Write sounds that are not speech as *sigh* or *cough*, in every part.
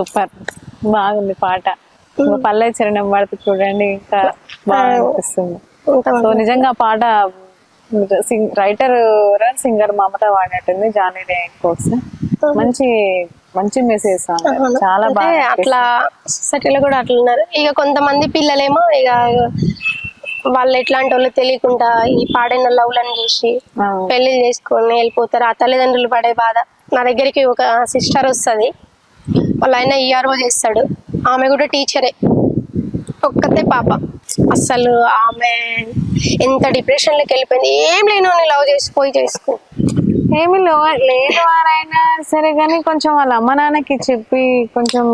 Super. బాగుంది పాట. పల్లె చరణం పడుతుంది చూడండి ఇంకా బాగా అనిపిస్తుంది సో నిజంగా పాట రైటర్ సింగర్ మమత వాడినట్టుంది జానీ కోర్స్. మంచి మంచి మెసేజ్ చాలా బాగా అట్లా సొసైటీలో కూడా అట్లా ఉన్నారు. ఇక కొంతమంది పిల్లలేమో ఇక వాళ్ళు ఎట్లాంటి వాళ్ళు తెలియకుండా ఈ పాడిన లవ్లను చూసి పెళ్ళి చేసుకొని వెళ్ళిపోతారు. ఆ తల్లిదండ్రులు పడే బాధ నా దగ్గరికి ఒక సిస్టర్ వస్తుంది. వాళ్ళ ఆయన ఈఆర్ఓ చేస్తాడు. ఆమె కూడా టీచరే ఒక్కతే పాప. అసలు ఆమె ఎంత డిప్రెషన్లోకి వెళ్ళిపోయింది. ఏం లేను లవ్ చేసి పోయి చేసుకో. ఏమి లో- లేని వారైనా సరే కానీ కొంచెం వాళ్ళ అమ్మ నాన్నకి చెప్పి కొంచెం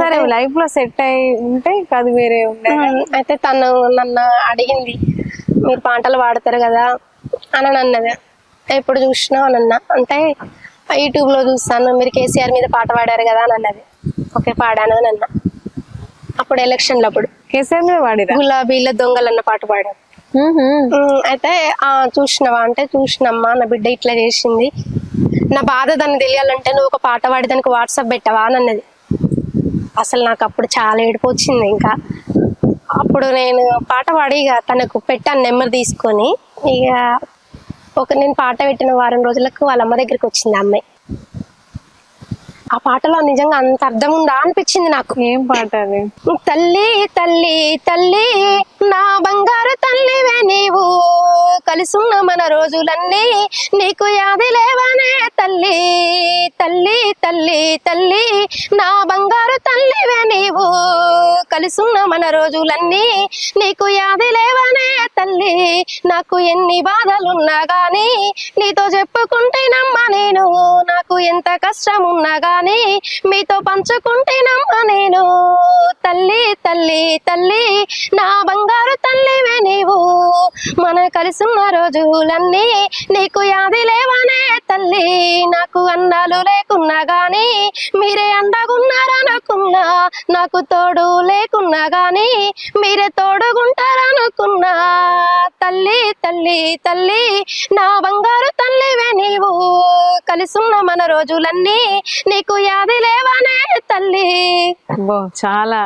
సరే లైఫ్లో సెట్ అయి ఉంటే ఇంకా అది వేరే ఉండే. అయితే తను నన్ను అడిగింది మీరు పాటలు పాడతారు కదా? అని అన్నది ఎప్పుడు చూసినా అని అన్నా అంటే యూట్యూబ్లో చూస్తాను. మీరు కేసీఆర్ మీద పాట పాడారు కదా అని అన్నది. ఓకే పాడాను అని అన్నా. అప్పుడు ఎలక్షన్లు అప్పుడు. కేసీఆర్ మీద గులాబీల దొంగలు అన్న పాట ఉమ్, అయితే ఆ చూసినవా? అంటే చూసినమ్మా నా బిడ్డ ఇట్లా చేసింది. నా బాధ దాన్ని తెలియాలంటే నువ్వు ఒక పాట పాడి దానికి వాట్సాప్ పెట్టవా అని అన్నది. అసలు నాకు అప్పుడు చాలా ఏడుపు వచ్చింది ఇంకా. అప్పుడు నేను పాట పాడి ఇక తనకు పెట్టాను నెంబర్ తీసుకొని. ఇక ఒక నేను పాట పెట్టిన వారం రోజులకు వాళ్ళ అమ్మ దగ్గరికి వచ్చింది అమ్మాయి. ఆ పాటలో నిజంగా అంత అర్థం ఉందా అనిపించింది నాకు. ఏం పాట అది? తల్లి తల్లి తల్లి నా బంగారు తల్లివే నీవు. కలిసున్న మన రోజులన్నీ నీకు యాది లేవనే తల్లి తల్లి తల్లి తల్లి నా బంగారు తల్లివే నీవు. కలిసున్న మన రోజులన్నీ నీకు యాది లేవనే తల్లి నాకు ఎన్ని బాధలున్నా గాని నీతో చెప్పుకుంటేనమ్మా నేను. నాకు ఎంత కష్టం ఉన్నా గాని మీతో పంచుకుంటేనమ్మా నేను. తల్లి తల్లి తల్లి నా బంగారు తల్లివే నీవు. మన కలిసున్న రోజులన్నీ నీకు యాది లేవనే తల్లి. నాకు అన్నాలు లేకున్నా గాని మీరే అండగున్నారనుకున్నా నాకు తోడు లేకున్నా గాని మీరే తోడుగుంటారనుకున్నా తల్లి తల్లి తల్లి నా బంగారు తల్లివే నీవు. కలిసున్న మన రోజులన్నీ నీకు యాది లేవనే తల్లి. చాలా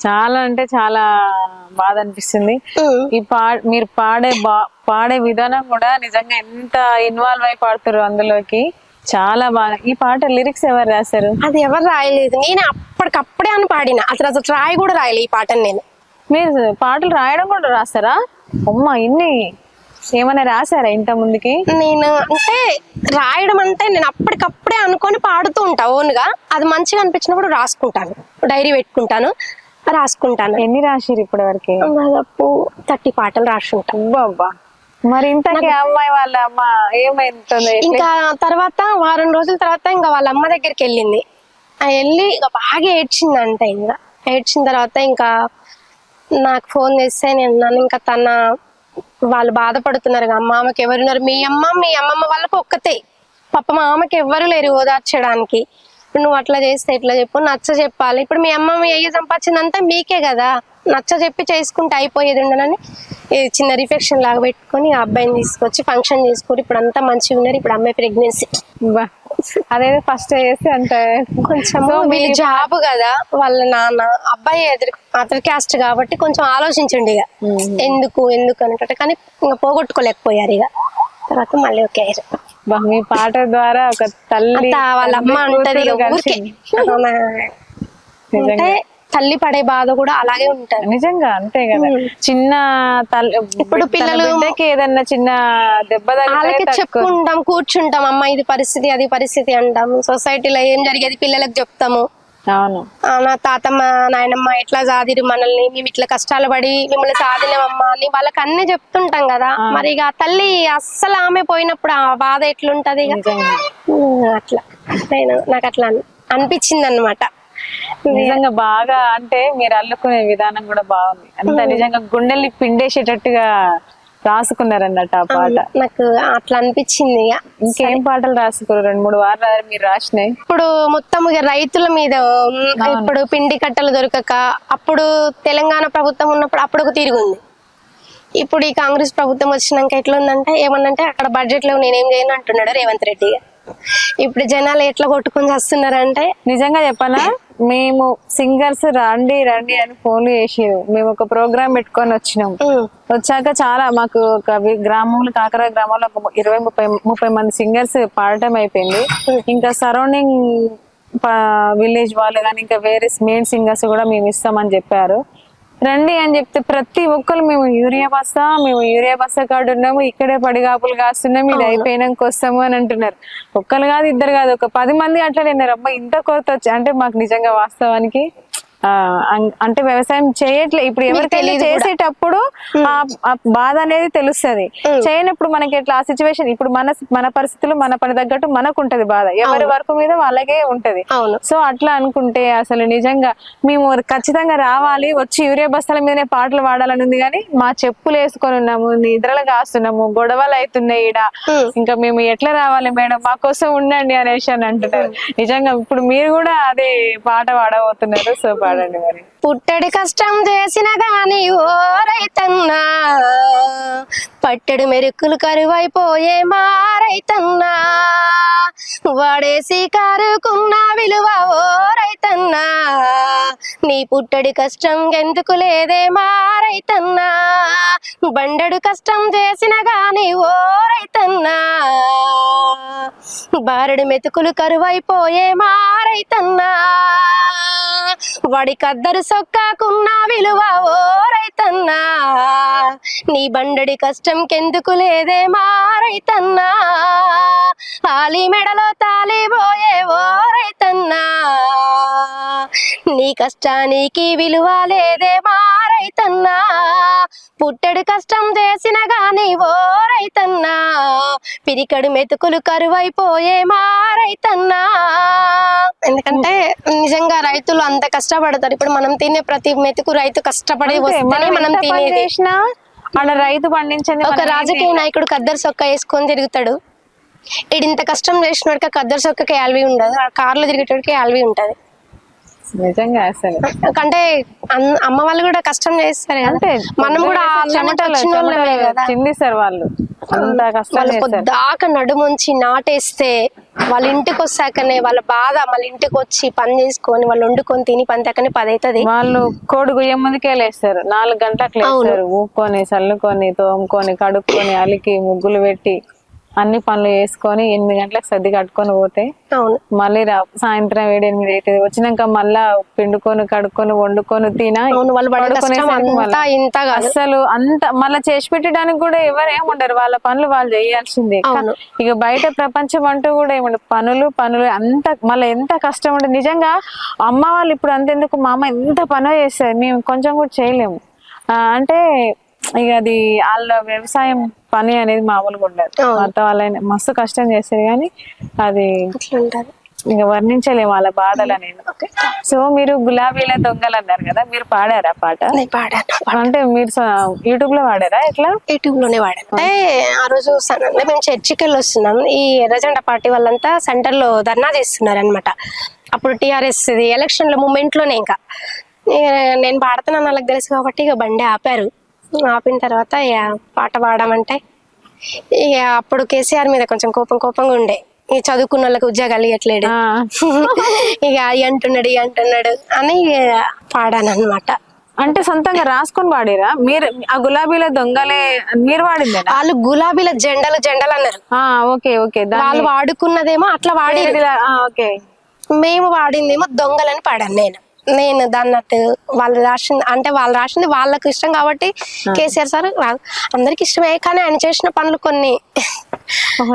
చాలా అంటే చాలా బాధ అనిపిస్తుంది. ఈ పా మీరు పాడే బా పాడే విధానం కూడా నిజంగా ఎంత ఇన్వాల్వ్ అయి పాడుతారు అందులోకి చాలా బాగా ఈ పాట లిరిక్స్ ఎవరు రాశారు? అది ఎవరు రాయలేదు. నేను అప్పటికప్పుడే అని పాడిన. అసలు అసలు రాయి కూడా రాయలే ఈ పాటను నేను. మీరు పాటలు రాయడం కూడా రాస్తారా? అమ్మ ఇన్ని ఏమైనా రాశారా ఇంత ముందుకి? నేను అంటే రాయడం అంటే నేను అప్పటికప్పుడే అనుకొని పాడుతూ ఉంటా ఓన్గా అది మంచిగా అనిపించినప్పుడు రాసుకుంటాను. డైరీ పెట్టుకుంటాను రాసుకుంటాను. ఎన్ని రాసిరు ఇప్పటి వరకు దాదాపు థర్టీ పాటలు రాసుకుంటాను అబ్బా మరి ఇంతకీ ఆ అమ్మాయి వాళ్ళ అమ్మ ఏమైతుంది ఇంకా తర్వాత వారం రోజుల తర్వాత ఇంకా వాళ్ళ అమ్మ దగ్గరికి వెళ్ళింది. ఆ వెళ్ళి ఇక బాగా ఏడ్చిందంట ఇంకా. ఏడ్చిన తర్వాత ఇంకా నాకు ఫోన్ చేస్తే నేను నన్ను ఇంకా తన వాళ్ళు బాధపడుతున్నారు కదా, అమ్మ ఆమెకి ఎవరున్నారు మీ అమ్మ మీ అమ్మమ్మ వాళ్ళకు ఒక్కతే. పాప మా ఆమెకి ఎవ్వరు లేరు ఓదార్చడానికి. ఇప్పుడు నువ్వు అట్లా చేస్తే ఎట్లా చెప్పు నచ్చ చెప్పాలి. ఇప్పుడు మీ అమ్మ మీ అయ్య సంపాదించిందంతా మీకే కదా. నచ్చ చెప్పి చేసుకుంటే అయిపోయేది ఉండనని చిన్న రిఫెక్షన్ లాగా పెట్టుకొని ఆ అబ్బాయిని తీసుకొచ్చి ఫంక్షన్ చేసుకొని ఇప్పుడు అంతా మంచిగా ఉన్నారు. ఇప్పుడు అమ్మాయి ప్రెగ్నెన్సీ బా. అదేదో ఫస్ట్ చేస్తే అంత కొంచెం వీళ్ళు జాబ్ కదా వాళ్ళ నాన్న. అబ్బాయి ఎదురు అదర్ క్యాస్ట్ కాబట్టి కొంచెం ఆలోచించండి ఇక. ఎందుకు ఎందుకు అనేటట్టు కానీ ఇంకా పోగొట్టుకోలేకపోయారు ఇక. తర్వాత మళ్ళీ ఓకే అయ్యారు. బా, మీ పాట ద్వారా ఒక తల్లి వాళ్ళ అమ్మ ఊరికే. అవునా. *laughs* అంటే తల్లి పడే బాధ కూడా అలాగే ఉంటది. నిజంగా అంతే కదా. చిన్న తల్లి ఇప్పుడు పిల్లలు- ఏదన్నా చిన్న దెబ్బ వాళ్ళకి చెప్పుకుంటాం కూర్చుంటాం అమ్మ ఇది పరిస్థితి అది పరిస్థితి అంటాం. సొసైటీలో ఏం జరిగేది? పిల్లలకు చెప్తాము. అవును. ఆ, నా తాతమ్మ నాయనమ్మ ఎట్లా సాదిరు మనల్ని? మేము ఇట్లా కష్టాలు పడి మిమ్మల్ని సాధినమమ్మా అని వాళ్ళకి అన్ని చెప్తుంటాం కదా. మరి ఇక తల్లి అస్సలు ఆమె పోయినప్పుడు ఆ బాధ ఎట్లుంటది అట్లా. నేను నాకు అట్లా అన్- అనిపించింది అనమాట *laughs* నిజంగా బాగా అంటే మీరు అల్లుకునే విధానం కూడా బాగుంది. అంత నిజంగా గుండెల్ని పిండేసేటట్టుగా రాసుకున్నారు అన్నట్టు ఆ పాట. నాకు అట్లా అనిపించింది ఇక. పాటలు రాసుకున్నారు రెండు మూడు వారాలు మీరు రాసినాయి ఇప్పుడు మొత్తం రైతుల మీద ఇప్పుడు పిండి కట్టలు దొరకక అప్పుడు తెలంగాణ ప్రభుత్వం ఉన్నప్పుడు అప్పుడు ఒక తీరుగు ఉంది ఇప్పుడు ఈ కాంగ్రెస్ ప్రభుత్వం వచ్చినాక ఎట్లా ఉందంటే ఏమన్నంటే అక్కడ బడ్జెట్లో నేనేం చేయను అంటున్నాడు రేవంత్ రెడ్డి. ఇప్పుడు జనాలు ఎట్లా కొట్టుకొని వస్తున్నారంటే నిజంగా చెప్పనా? మేము సింగర్స్ రండి రండి అని ఫోన్లు చేసిరు. మేము ఒక ప్రోగ్రామ్ పెట్టుకొని వచ్చినాం. వచ్చాక చాలా మాకు ఒక గ్రామంలో కాకర గ్రామంలో ఒక ఇరవై ముప్పై ముప్పై మంది సింగర్స్ పాడటం అయిపోయింది. ఇంకా సరౌండింగ్ విలేజ్ వాళ్ళు కానీ ఇంకా వేరే మెయిన్ సింగర్స్ కూడా మేము ఇస్తామని చెప్పారు. రండి అని చెప్తే ప్రతి ఒక్కరు మేము యూరియా బస్తా మేము యూరియా బస్తా కార్డు ఉన్నాము ఇక్కడే పడిగాపులు కాస్తున్నాము ఇది అయిపోయినాక వస్తాము అని అంటున్నారు. ఒక్కరు కాదు ఇద్దరు కాదు ఒక పది మంది అట్లనే ఉన్నారు. అబ్బా ఇంత కొరత వచ్చి అంటే మాకు నిజంగా వాస్తవానికి అంటే వ్యవసాయం చేయట్లే ఇప్పుడు ఎవరికైనా చేసేటప్పుడు ఆ బాధ అనేది తెలుస్తది. చేయనప్పుడు మనకి ఎట్లా ఆ సిచ్యువేషన్ ఇప్పుడు మన మన పరిస్థితులు మన పని తగ్గట్టు మనకు ఉంటది బాధ. ఎవరి వరకు మీద వాళ్ళకే ఉంటది. సో అట్లా అనుకుంటే అసలు నిజంగా మేము ఖచ్చితంగా రావాలి వచ్చి యూరియా బస్తాల మీదనే పాటలు పాడాలని ఉంది కానీ మా చెప్పులు వేసుకొని ఉన్నాము నిద్రలు కాస్తున్నాము గొడవలు అవుతున్నాయి Hmm. ఇంకా మేము ఎట్లా రావాలి మేడం? మా కోసం ఉండండి అనేసి అని అంటున్నారు. నిజంగా ఇప్పుడు మీరు కూడా అదే పాట పాడబోతున్నారు సో పాడండి మరి. పుట్టడి కష్టం చేసిన గాని ఓ రైతన్నా పట్టెడు మెరుకులు కరువైపోయే మా రైతన్నా వాడేసి కారుకున్న విలువ ఓ రైతన్నా నీ పుట్టడి కష్టం ఎందుకు లేదే మా రైతన్నా బండడు కష్టం చేసిన గాని ఓ రైతన్నా బారెడు మెతుకులు కరువైపోయే మారైతన్నా. వాడి కద్దరు సొక్కాకున్న విలువ ఓరైతన్నా నీ బండడి కష్టం కెందుకు లేదే మారైతన్నా. ఆలి మెడలో తాలిపోయే నీ కష్టానికి విలువ లేదే మా రైతన్నా. పుట్టెడు కష్టం చేసిన గాని ఓ రైతన్నా. పిరికడు మెతుకులు కరువైపోయే మా రైతన్నా. ఎందుకంటే నిజంగా రైతులు అంత కష్టపడతారు. ఇప్పుడు మనం తినే ప్రతి మెతుకు రైతు కష్టపడి వస్తేనే మనం తినేది. చేసినా ఆడ రైతు పండించింది ఒక మనం రాజకీయ నాయకుడు కద్దరు సొక్క వేసుకొని తిరుగుతాడు. ఇంత కష్టం చేసినోడికి కద్దరు సొక్కకి ఆల్వి ఉండదు. ఆ కార్లో తిరిగేటోడికి ఆల్వి ఉంటది. నిజంగా అసలు. అంటే అమ్మ వాళ్ళు కూడా కష్టం చేస్తారు కదా. అంటే మనం కూడా చిందిస్తారు వాళ్ళు. పొద్దాక నడుముంచి నాటేస్తే వాళ్ళ ఇంటికి వచ్చాకనే వాళ్ళ బాధ వాళ్ళ ఇంటికి వచ్చి పని చేసుకొని వాళ్ళు వండుకొని తిని పని తక్కనే పది అవుతుంది వాళ్ళు కోడి గుయ్య ముందుకే లేస్తారు. నాలుగు గంటలకు లేస్తారు. ఊక్కొని చల్లుకొని తోముకొని కడుక్కొని అలికి ముగ్గులు పెట్టి అన్ని పనులు చేసుకొని ఎనిమిది గంటలకు సర్ది కట్టుకొని పోతే మళ్ళీ రా సాయంత్రం ఏడు ఎనిమిది అవుతుంది వచ్చినాక మళ్ళా పిండుకొని కడుక్కొని వండుకొని తిన అసలు అంత మళ్ళీ చేసి పెట్టడానికి కూడా ఎవరు ఏముండరు. వాళ్ళ పనులు వాళ్ళు చేయాల్సిందే. ఇక బయట ప్రపంచం అంటూ కూడా ఏముండదు. పనులు పనులు అంత మళ్ళీ ఎంత కష్టం ఉంటుంది. నిజంగా అమ్మ వాళ్ళు ఇప్పుడు అంతెందుకు? మా అమ్మ ఎంత పనో చేస్తారు మేము కొంచెం కూడా చేయలేము. అంటే ఇక అది వాళ్ళ వ్యవసాయం పని అనేది మామూలుగా ఉండదు. మొత్తం వాళ్ళని మస్తు కష్టం చేస్తారు కానీ అది ఇక వర్ణించలేము వాళ్ళ బాధలు అనేది. ఓకే. సో మీరు గులాబీల దొంగలు అన్నారు కదా మీరు పాడారా పాట? నేను పాడాను అంటే మీరు యూట్యూబ్లో పాడారా ఎట్లా? యూట్యూబ్లోనే వాడాను. అంటే ఆ రోజు మేము చర్చికి వెళ్ళి వస్తున్నాం. ఈ ఎర్రజెండా పార్టీ వాళ్ళంతా సెంటర్లో ధర్నా చేస్తున్నారు అనమాట అప్పుడు టిఆర్ఎస్ ఎలక్షన్ల మూమెంట్లోనే ఇంకా. ఇక నేను పాడుతున్నాను వాళ్ళకి తెలుసు కాబట్టి ఇక బండి ఆపారు. ఆపిన తర్వాత ఇక పాట పాడమంటే ఇక అప్పుడు కేసీఆర్ మీద కొంచెం కోపం కోపంగా ఉండే. ఈ చదువుకున్న వాళ్ళకి ఉద్యోగాలు ఇవ్వట్లేడు *laughs* ఇక అంటున్నాడు ఇవి అంటున్నాడు అని ఇక పాడాను అనమాట అంటే సొంతంగా రాసుకొని పాడిరా? మీరు ఆ గులాబీల దొంగలే మీరు పాడిందేనా? వాళ్ళు గులాబీల జెండలు జెండలు అన్నారు. ఆ, ఓకే ఓకే వాళ్ళు వాడుకున్నదేమో అట్లా వాడి ఓకే. మేము వాడిందేమో దొంగలని పాడాను నేను. నేను దాన్నట్టు వాళ్ళు రాసింది అంటే వాళ్ళు రాసింది వాళ్ళకు ఇష్టం కాబట్టి కేసీఆర్ సార్ అందరికి ఇష్టమే కానీ ఆయన చేసిన పనులు కొన్ని.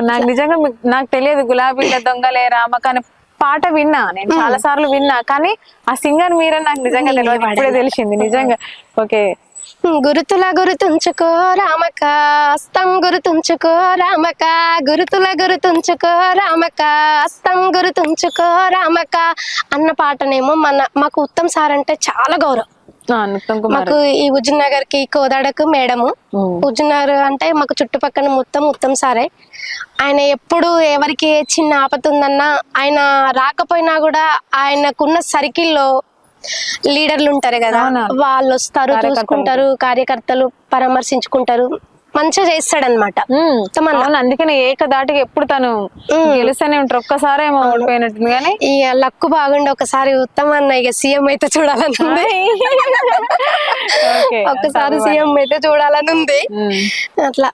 నాకు నిజంగా నాకు తెలియదు గులాబీల దొంగలే రామక అనే పాట విన్నా నేను చాలా సార్లు విన్నా కానీ ఆ సింగర్ మీరని నాకు నిజంగా తెలియదు ఇప్పుడే తెలిసింది నిజంగా. ఓకే గురుతుల గురుతుంచుకో రామక అస్తం గురుతుంచుకో రామక గురుతుల గురుతుంచుకో రామక అస్తం గురుతుంచుకో రామక అన్న పాటనేమో మన మాకు ఉత్తమ్ సార్ అంటే చాలా గౌరవం. మాకు ఈ హుజూర్ నగర్కి కోదాడకు మేడము. ఉమ్. హుజూర్ నగర్ అంటే మాకు చుట్టుపక్కల మొత్తం ఉత్తమ్ సారే. ఆయన ఎప్పుడు ఎవరికి చిన్న ఆపద ఉందన్నా ఆయన రాకపోయినా కూడా ఆయనకున్న సర్కిల్లో లీడర్లు ఉంటారు కదా. వాళ్ళు వస్తారు. చూసుకుంటారు కార్యకర్తలు పరామర్శించుకుంటారు మంచిగా ఉత్తమన్న. అవును అందుకని ఏకదాటిగా ఎప్పుడు తను గెలుస్తూనే ఉంటారు ఒక్కసారి ఏమో ఓడిపోయినట్టుంది కానీ ఇక లక్కు బాగుండి ఒకసారి ఉత్తమన్న ఇక సీఎం అయితే చూడాలని ఉంది *laughs* ఒక్కసారి సీఎం అయితే చూడాలని ఉంది. అట్లా.